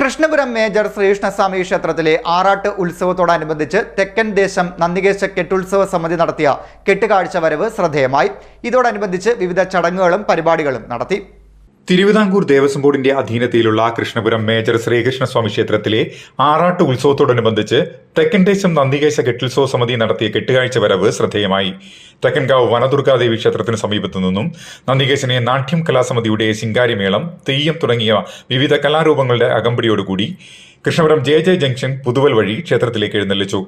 Krishnapuram major Sreekrishnaswamy ക്ഷേത്രത്തിലെ ആറാട്ട് ഉത്സവത്തോടനുബന്ധിച്ച് തെക്കൻ ദേശം നന്ദികേശ കെട്ടുത്സവ സമിതി നടത്തിയ കെട്ടുകാഴ്ച വരവ് ശ്രദ്ധേയമായി. ഇതോടനുബന്ധിച്ച് വിവിധ ചടങ്ങുകളും പരിപാടികളും നടത്തി. തിരുവിതാംകൂർ ദേവസ്വം ബോർഡിന്റെ അധീനതയിലുള്ള കൃഷ്ണപുരം മേജർ ശ്രീകൃഷ്ണസ്വാമി ക്ഷേത്രത്തിലെ ആറാട്ട് ഉത്സവത്തോടനുബന്ധിച്ച് തെക്കൻദേശം നന്ദികേശ കെട്ടുത്സവ സമിതി നടത്തിയ കെട്ടുകാഴ്ച വരവ് ശ്രദ്ധേയമായി. തെക്കൻകാവ് വനദുർഗാദേവി ക്ഷേത്രത്തിന് സമീപത്തു നിന്നും നന്ദികേശനെ നാട്യം കലാസമിതിയുടെ ശിങ്കാരിമേളം തെയ്യം തുടങ്ങിയ വിവിധ കലാരൂപങ്ങളുടെ അകമ്പടിയോടുകൂടി Krishnapuram J J junction Puthuval വഴി ക്ഷേത്രത്തിലേക്ക് എഴുന്നള്ളിച്ചു.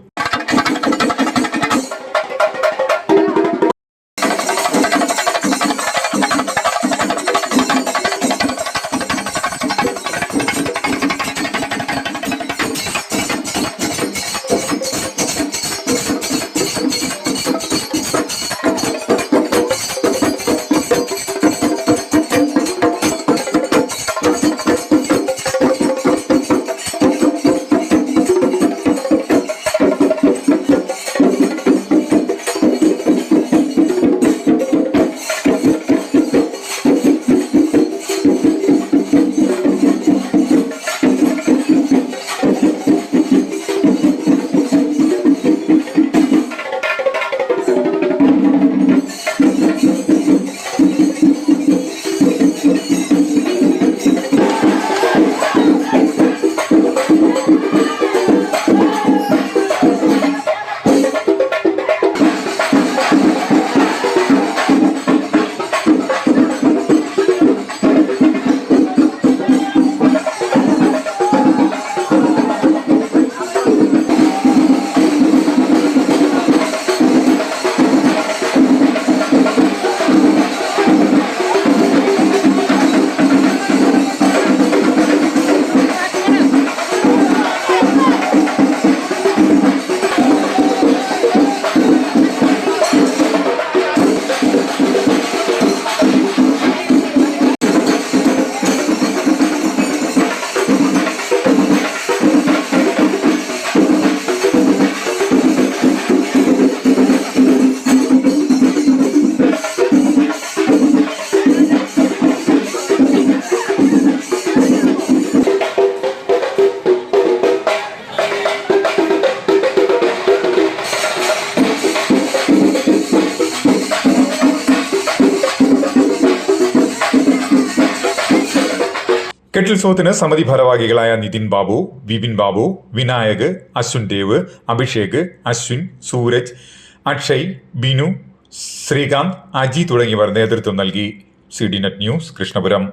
കെട്ടുത്സവത്തിന് സമിതി ഭാരവാഹികളായ നിതിൻ ബാബു വിപിൻ ബാബു വിനായക് അശ്വിൻ ദേവ് അഭിഷേക് അശ്വിൻ സൂരജ് അക്ഷയ് ബിനു ശ്രീകാന്ത് അജി തുടങ്ങിയവർ നേതൃത്വം നൽകി. C D net news Krishnapuram.